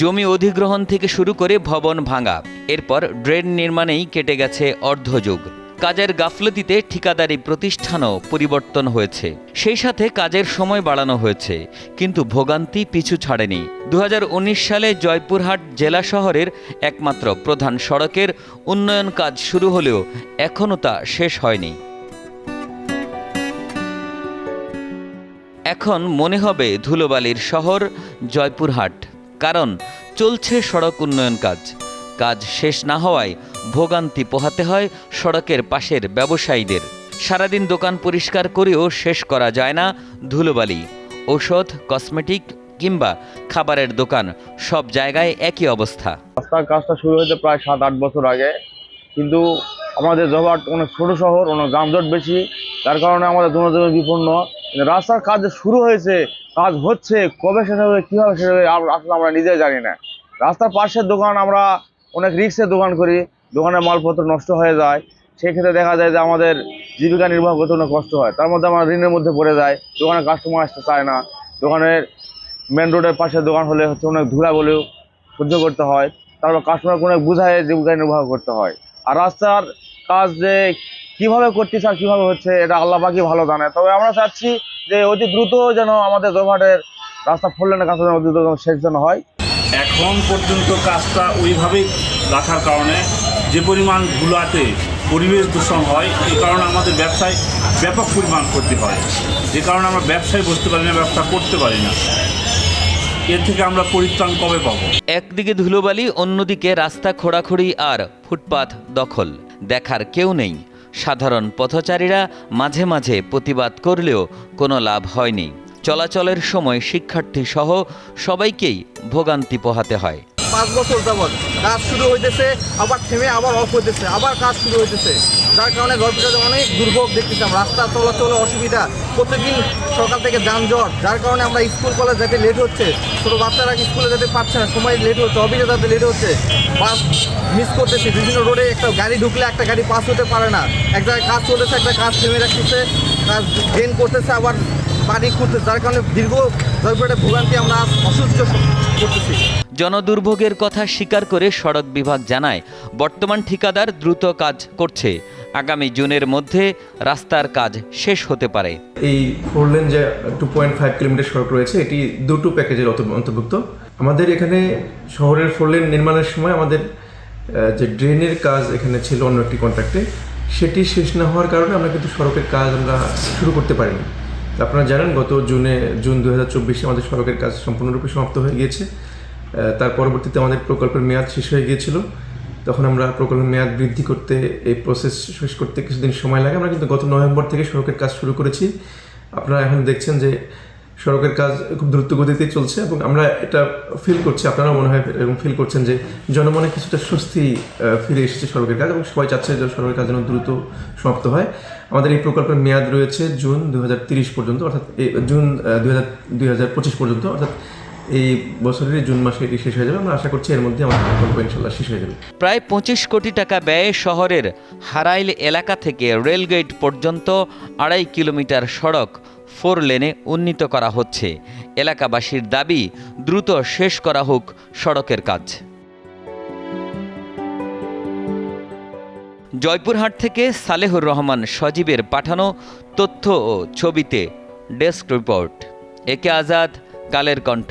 জমি অধিগ্রহণ থেকে শুরু করে ভবন ভাঙা। এরপর ড্রেন নির্মাণেই কেটে গেছে অর্ধযুগ। কাজের গাফলতিতে ঠিকাদারি প্রতিষ্ঠানও পরিবর্তন হয়েছে। সেই সাথে কাজের সময় বাড়ানো হয়েছে, কিন্তু ভোগান্তি পিছু ছাড়েনি। দু হাজার উনিশ সালে জয়পুরহাট জেলা শহরের একমাত্র প্রধান সড়কের উন্নয়ন কাজ শুরু হলেও এখনও তা শেষ হয়নি। এখন মনে হবে ধুলোবালির শহর, জয়পুরহাট। কারণ চলছে সড়ক উন্নয়ন কাজ। কাজ শেষ না হওয়ায় ভোগান্তি পোহাতে হয় সড়কের পাশের ব্যবসায়ীদের। সারাদিন দোকান পরিষ্কার করেও শেষ করা যায় না ধুলোবালি, ঔষধ, কসমেটিক কিংবা খাবারের দোকান, সব জায়গায় একই অবস্থা। রাস্তার কাজটা শুরু হয়েছে প্রায় সাত, আট বছর আগে। কিন্তু আমাদের জবাট অনেক ছোট শহর, অনেক যানজট বেশি। তার কারণে আমাদের দুর্নীতি বিপন্ন। রাস্তার কাজ শুরু হয়েছে, কাজ হচ্ছে, কবে শেষ হবে, কীভাবে শেষ হবে আসলে আমরা নিজেই জানি না। রাস্তার পাশের দোকান আমরা অনেক রিক্সের দোকান করি, দোকানের মালপত্র নষ্ট হয়ে যায়। সেক্ষেত্রে দেখা যায় যে আমাদের জীবিকা নির্বাহ করতে অনেক কষ্ট হয়। তার মধ্যে আমরা ঋণের মধ্যে পড়ে যায় দোকানে কাস্টমার আসতে চায় না। দোকানের মেন রোডের পাশে দোকান হলে হচ্ছে অনেক ধুলা বলেও সহ্য করতে হয়। তারপর কাস্টমার কোনো বুঝায় জীবিকা নির্বাহ করতে হয়। আর রাস্তার কাজ যে কীভাবে করতেছে আর কীভাবে হচ্ছে এটা আল্লাহ পাকি ভালো জানে। তবে আমরা চাচ্ছি যে অতি দ্রুত যেন আমাদের দোভাটের রাস্তা ফোর লেনের কাছে যেন অতি দ্রুত শেষ যেন হয়। এখন পর্যন্ত কাজটা ওইভাবেই রাখার কারণে যে পরিমাণ ধুলাতে পরিবেশ দূষণ হয় এই কারণে আমাদের ব্যবসায় ব্যাপক পরিমাণ ক্ষতি হয়। যে কারণে আমরা ব্যবসায় বসতে পারি না ব্যবসা করতে পারি না। এর থেকে আমরা পরিত্রাণ কবে পাবো? একদিকে ধুলোবালি অন্যদিকে রাস্তা খোঁড়াখুড়ি আর ফুটপাত দখল। দেখার কেউ নেই। সাধারণ পথচারীরা মাঝে মাঝে প্রতিবাদ করলেও কোনো লাভ হয়নি। চলাচলের সময় শিক্ষার্থী সহ সবাইকেই ভোগান্তি পোহাতে হয়। পাঁচ বছর যাবৎ কাজ শুরু হইতেছে, আবার থেমে আবার অফ হইতেছে, আবার কাজ শুরু হইতেছে। যার কারণে গল্পটা অনেক দুর্ভোগ দেখতেছিলাম রাস্তা চলাচলে অসুবিধা, প্রত্যেকদিন সকাল থেকে যানজট, যার কারণে আমরা স্কুল কলেজ যেতে লেট হচ্ছে। ছোটো বাচ্চারা স্কুলে যেতে পারছে না, সময় লেট হচ্ছে, অফিসে যাতে লেট হচ্ছে। বাস মিস করতেছি, বিভিন্ন রোডে একটা গাড়ি ঢুকলে একটা গাড়ি পাস হতে পারে না। এক জায়গায় কাজ চলতেছে, একটা কাজ থেমে রাখতেছে, কাজ ড্রেন করতেছে, আবার বাড়ি খুঁজতেছে, যার কারণে দীর্ঘ জয়পুরহাটে ভোগান্তি আমরা অসহ্য করতেছি। জনদুর্ভোগের কথা স্বীকার করে সড়ক বিভাগ জানায়, বর্তমান ঠিকাদার দ্রুত কাজ করছে। আগামী জুনের মধ্যে রাস্তার কাজ শেষ হতে পারে। এই ফোর লেন যে টু পয়েন্ট ফাইভ কিলোমিটার সড়ক রয়েছে, এটি দুটো প্যাকেজের অন্তর্ভুক্ত। আমাদের এখানে শহরের ফোর লেন নির্মাণের সময় আমাদের যে ড্রেনের কাজ এখানে ছিল অন্য একটি কন্ট্রাক্টে সেটি শেষ না হওয়ার কারণে আমরা কিন্তু সড়কের কাজ আমরা শুরু করতে পারিনি। আপনারা জানেন গত জুনে, জুন দু আমাদের সড়কের কাজ সম্পূর্ণরূপে সমাপ্ত হয়ে গিয়েছে। তার পরবর্তীতে আমাদের প্রকল্পের মেয়াদ শেষ হয়ে গিয়েছিল। তখন আমরা প্রকল্পের মেয়াদ বৃদ্ধি করতে, এই প্রসেস শেষ করতে কিছুদিন সময় লাগে। আমরা কিন্তু গত নভেম্বর থেকে সড়কের কাজ শুরু করেছি। আপনারা এখন দেখছেন যে সড়কের কাজ খুব দ্রুত গতিতে চলছে এবং আমরা এটা ফিল করছি, আপনারাও মনে হয় এবং ফিল করছেন যে জনমনে কিছুটা স্বস্তি ফিরে এসেছে সড়কের কাজ এবং সবাই চাচ্ছে যে সড়কের কাজ যেন দ্রুত সমাপ্ত হয়। আমাদের এই প্রকল্পের মেয়াদ রয়েছে জুন দু পর্যন্ত, অর্থাৎ জুন দু পর্যন্ত, অর্থাৎ এই বছরের জুন মাসে এটি শেষ হয়ে যাবে। আমরা আশা করছি এর মধ্যে আমাদের প্রকল্প ইনশাল্লাহ শেষ হয়ে যাবে। প্রায় পঁচিশ কোটি টাকা ব্যয়ে শহরের হারাইল এলাকা থেকে রেলগেট পর্যন্ত আড়াই কিলোমিটার সড়ক ফোর লেনে উন্নীত করা হচ্ছে। এলাকাবাসীর দাবি, দ্রুত শেষ করা হোক সড়কের কাজ। জয়পুরহাট থেকে সালেহুর রহমান সজীবের পাঠানো তথ্য ও ছবিতে ডেস্ক রিপোর্ট। একে আজাদ কালের কণ্ঠ।